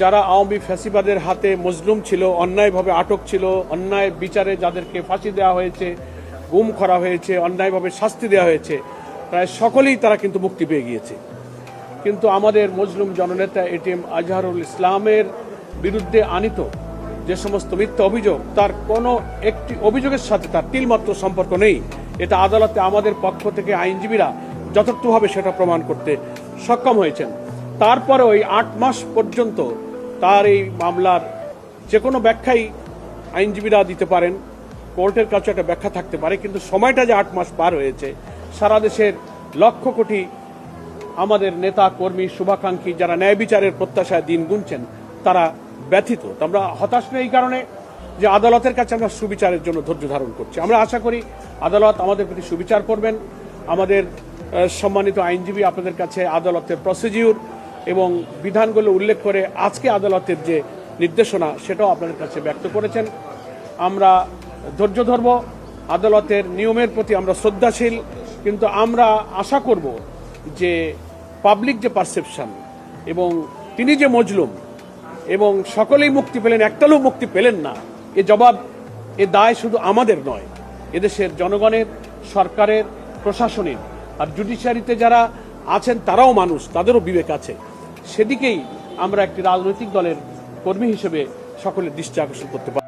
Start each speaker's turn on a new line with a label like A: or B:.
A: যারা আওয়ামী ফ্যাসিবাদের হাতে মজলুম ছিল, অন্যায়ভাবে আটক ছিল, অন্যায় বিচারে যাদেরকে ফাঁসি দেওয়া হয়েছে, গুম করা হয়েছে, অন্যায়ভাবে শাস্তি দেওয়া হয়েছে, প্রায় সকলেই তারা কিন্তু মুক্তি পেয়ে গিয়েছে। কিন্তু আমাদের মজলুম জননেতা এটিএম আজহারুল ইসলামের বিরুদ্ধে আনিত যে সমস্ত মিথ্যা অভিযোগ, তার কোনো একটি অভিযোগের সাথে তার তিলমাত্র সম্পর্ক নেই। এটা আদালতে আমাদের পক্ষ থেকে আইনজীবীরা যথার্থভাবে সেটা প্রমাণ করতে সক্ষম হয়েছেন। তারপরে ওই আট মাস পর্যন্ত তার এই মামলার যে কোনো ব্যাখ্যাই আইনজীবীরা দিতে পারেন। কোর্টের কাছে একটা ব্যাখ্যা থাকতে পারে, কিন্তু সময়টা যে আট মাস পার হয়েছে, সারা দেশের লক্ষ কোটি আমাদের নেতা, কর্মী, শুভাকাঙ্ক্ষী যারা ন্যায় বিচারের প্রত্যাশায় দিন গুনছেন, তারা ব্যথিত। আমরা হতাশ নই এই কারণে যে আদালতের কাছে আমরা সুবিচারের জন্য ধৈর্য ধারণ করছি। আমরা আশা করি আদালত আমাদের প্রতি সুবিচার করবেন। আমাদের সম্মানিত আইনজীবী আপনাদের কাছে আদালতের প্রসিডিউর এবং বিধানগুলো উল্লেখ করে আজকে আদালতের যে নির্দেশনা, সেটাও আপনাদের কাছে ব্যক্ত করেছেন। আমরা ধৈর্য ধরব, আদালতের নিয়মের প্রতি আমরা শ্রদ্ধাশীল, কিন্তু আমরা আশা করব যে পাবলিক যে পারসেপশন এবং তিনি যে মজলুম এবং সকলেই মুক্তি পেলেন একটা লোক মুক্তি পেলেন না, এ জবাব, এ দায় শুধু আমাদের নয়, এদেশের জনগণের, সরকারের, প্রশাসনের আর জুডিশিয়ারিতে যারা আছেন, তারাও মানুষ, তাদেরও বিবেক আছে। সেদিকেই আমরা একটি রাজনৈতিক দলের কর্মী হিসেবে সকলের দৃষ্টি আকর্ষণ করতে পারি।